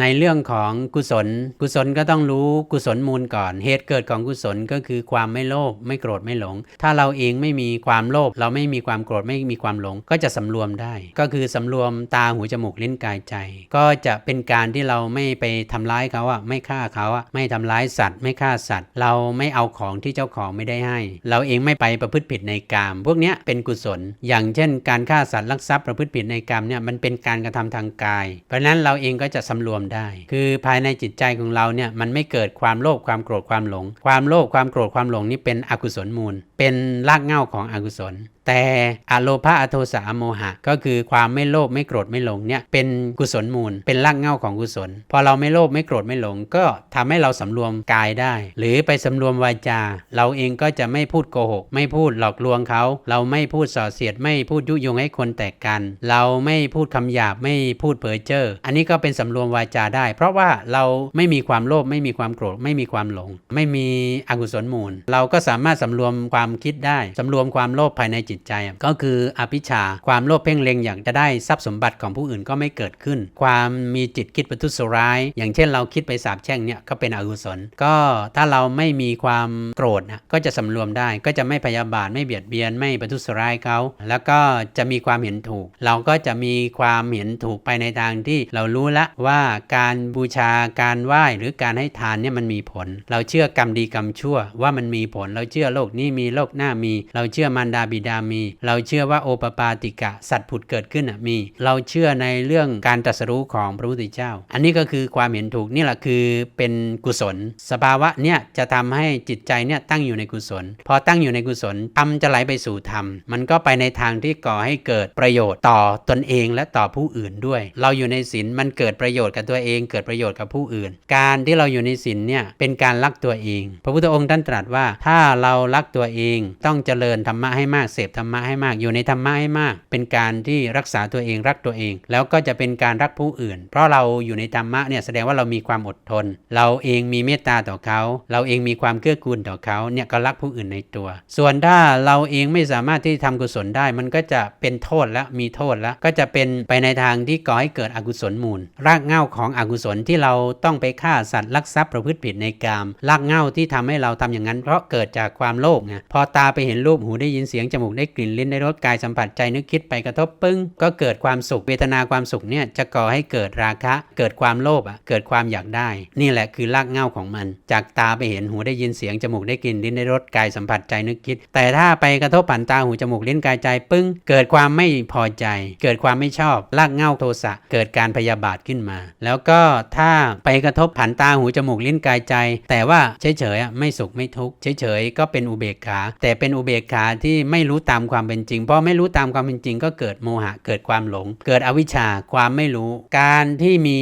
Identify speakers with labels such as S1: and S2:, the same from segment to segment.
S1: ในเรื่องของกุศล กุศลก็ต้องรู้กุศลมูลก่อน เหตุเกิดของกุศลก็คือความไม่โลภไม่โกรธไม่หลง ถ้าเราเองไม่มีความโลภเราไม่มีความโกรธไม่มีความหลง ก็จะสำรวมได้ ก็คือสำรวมตาหูจมูกลิ้นกายใจ ก็จะเป็นการที่เราไม่ไปทำร้ายเขาอะไม่ฆ่าเขาอะไม่ทำร้ายสัตว์ ไม่ฆ่าสัตว์ เราไม่เอาของที่เจ้าของไม่ได้ให้ เราเองไม่ไปประพฤติผิดในกาม พวกเนี้ยเป็นกุศล อย่างเช่น การฆ่าสัตว์ลักทรัพย์ประพฤติผิดในกามเนี่ยมันเป็นการกระทำทางกาย เพราะฉะนั้นเราเองก็จะสำรวมได้ คือภายในจิตใจของเราเนี่ยมันไม่เกิดความโลภความโกรธความหลง ความโลภความโกรธความหลงนี่เป็นอกุศลมูล เป็นรากเหง้าของอกุศล แต่อโลภะอโทสะอโมหะ ก็คือความไม่โลภไม่โกรธไม่หลงเนี่ยเป็นกุศลมูล เป็นรากเหง้าของกุศล พอเราไม่โลภไม่โกรธไม่หลง ก็ทำให้เราสำรวมกายได้ หรือไปสำรวมวาจา เราเองก็จะไม่พูดโกหก ไม่พูดหลอกลวงเขา เราไม่พูดส่อเสียดไม่พูดยุยงให้คนแตกกัน เราไม่พูดคำหยาบไม่พูดเผยเจ้ออันนี้ก็เป็นสำรวมวาจาได้ เพราะว่าเราไม่มีความโลภไม่มีความโกรธไม่มีความหลง ไม่มีอกุศลมูล เราก็สามารถสำรวมความคิดได้สำรวมความโลภภายในจิตใจ ก็คืออภิชาความโลภเพ่งเล็งอยากจะได้ทรัพย์สมบัติของผู้อื่นก็ไม่เกิดขึ้น ความมีจิตคิดประทุษร้าย อย่างเช่นเราคิดไปสาบแช่งเนี่ยก็เป็นอกุศล ก็ถ้าเราไม่มีความโกรธนะก็จะสำรวมได้ ก็จะไม่พยาบาทไม่เบียดเบียนไม่ประทุษร้ายเขา แล้วก็จะมีความเห็นถูก เราก็จะมีความเห็นถูกไปในทางที่เรารู้ละว่าการบูชาการไหว้หรือการให้ทานเนี่ยมันมีผล เราเชื่อกรรมดีกรรมชั่วว่ามันมีผล เราเชื่อโลกนี้มีโลกหน้ามี เราเชื่อมารดาบิดามี เราเชื่อว่าโอปปาติกะสัตว์ผุดเกิดขึ้นมี เราเชื่อในเรื่องการตรัสรู้ของพระพุทธเจ้า อันนี้ก็คือความเห็นถูกนี่แหละคือเป็นกุศล สภาวะเนี่ยจะทำให้จิตใจเนี่ยตั้งอยู่ในกุศล พอตั้งอยู่ในกุศลธรรมจะไหลไปสู่ธรรม มันก็ไปในทางที่ก่อให้เกิดประโยชน์ต่อตนเองและต่อผู้อื่นด้วย เราอยู่ในศีลมันเกิดประโยชน์กับตัวเอง เกิดประโยชน์กับผู้อื่น การที่เราอยู่ในศีลเนี่ยเป็นการรักตัวเอง พระพุทธองค์ท่านตรัสว่าถ้าเรารักตัวเององ ต้องเจริญธรรมะให้มากเสพธรรมะให้มากอยู่ในธรรมะให้มาก เป็นการที่รักษาตัวเองรักตัวเอง แล้วก็จะเป็นการรักผู้อื่น เพราะเราอยู่ในธรรมะเนี่ยแสดงว่าเรามีความอดทน เราเองมีเมตตาต่อเขา เราเองมีความเกื้อกูลต่อเขาเนี่ยก็รักผู้อื่นในตัว ส่วนถ้าเราเองไม่สามารถที่ทำกุศลได้ มันก็จะเป็นโทษแล้วมีโทษแล้วก็จะเป็นไปในทางที่ก่อให้เกิดอกุศลมูล รากเหง้าของอกุศลที่เราต้องไปฆ่าสัตว์ลักทรัพย์ประพฤติผิดในกาม รากเหง้าที่ทำให้เราทำอย่างนั้น เพราะเกิดจากความโลภไงพอตาไปเห็นรูปหูได้ยินเสียงจมูกได้กลิ่นลิ้นได้รสกายสัมผัสใจนึกคิดไปกระทบปึ้ง ก็เกิดความสุขเวทนาความสุขเนี่ยจะก่อให้เกิดราคะ เกิดความโลภอะเกิดความอยากได้ นี่แหละคือรากเหง้าของมัน จากตาไปเห็นหูได้ยินเสียงจมูกได้กลิ่นลิ้นได้รสกายสัมผัสใจนึกคิด แต่ถ้าไปกระทบผ่านตาหูจมูกลิ้นกายใจปึ้ง เกิดความไม่พอใจ เกิดความไม่ชอบรากเหง้าโทสะเกิดการพยาบาทขึ้นมา แล้วก็ถ้าไปกระทบผ่านตาหูจมูกลิ้นกายใจ แต่ว่าเฉยๆไม่สุขไม่ทุกข์เฉยๆก็เป็นอุเบกขาแต่เป็นอุเบกขาที่ไม่รู้ตามความเป็นจริงเพราะไม่รู้ตามความเป็นจริง ก็เกิดโมหะเกิดความหลง เกิดอวิชชาความไม่รู้ การที่มี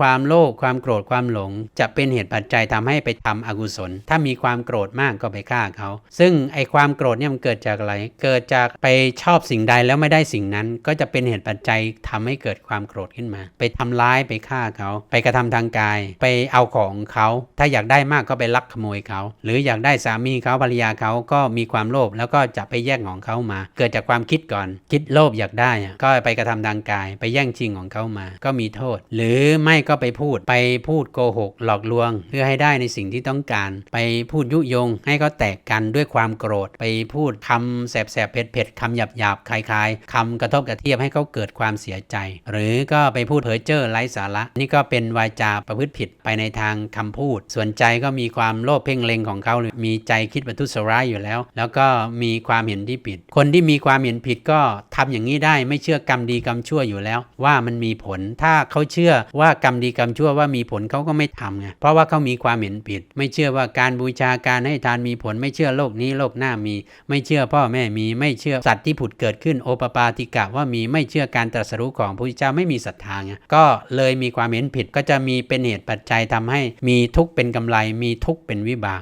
S1: ความโลภความโกรธความหลง จะเป็นเหตุปัจจัยทำให้ไปทำอกุศล ถ้ามีความโกรธมากก็ไปฆ่าเขา ซึ่งไอความโกรธเนี่ยมันเกิดจากอะไร เกิดจากไปชอบสิ่งใดแล้วไม่ได้สิ่งนั้น ก็จะเป็นเหตุปัจจัยทำให้เกิดความโกรธขึ้นมา ไปทำร้ายไปฆ่าเขา ไปกระทำทางกาย ไปเอาของเขา ถ้าอยากได้มากก็ไปลักขโมยเขา หรืออยากได้สามีเขาภรรยาเขาก็มีความโลภแล้วก็จะไปแย่งของเขามา เกิดจากความคิดก่อน คิดโลภอยากได้อะก็ไปกระทำทางกาย ไปแย่งชิงของเขามา ก็มีโทษ หรือไม่ก็ไปพูดไปพูดโกหก หลอกลวง เพื่อให้ได้ในสิ่งที่ต้องการ ไปพูดยุยง ให้เขาแตกกันด้วยความโกรธ ไปพูดคำแสบๆเผ็ดๆคำหยาบๆคลายๆคำกระทบกระเทียบให้เขาเกิดความเสียใจ หรือก็ไปพูดเพ้อเจ้อไร้สาระ นี่ก็เป็นวาจาประพฤติผิดไปในทางคำพูด ส่วนใจก็มีความโลภเพ่งเล็งของเขาหรือมีใจคิดประทุษร้ายอยู่แล้ว แล้วก็มีความเห็นที่ผิด คนที่มีความเห็นผิดก็ทำอย่างนี้ได้ไม่เชื่อกรรมดีกรรมชั่วอยู่แล้ว ว่ามันมีผลถ้าเขาเชื่อว่ากรรมดีกรรมชั่วว่ามีผลเขาก็ไม่ทำไงเพราะว่าเขามีความเห็นผิด ไม่เชื่อว่าการบูชาการให้ทานมีผล ไม่เชื่อโลกนี้โลกหน้ามี ไม่เชื่อพ่อแม่มีไม่เชื่อสัตว์ที่ผุดเกิดขึ้นโอปปาติกะว่ามีไม่เชื่อการตรัสรู้ของพระพุทธเจ้าไม่มีศรัทธาไงก็เลยมีความเห็นผิดก็จะมีเป็นเหตุปัจจัยทำให้มีทุกข์เป็นกำไรมีทุกข์เป็นวิบาก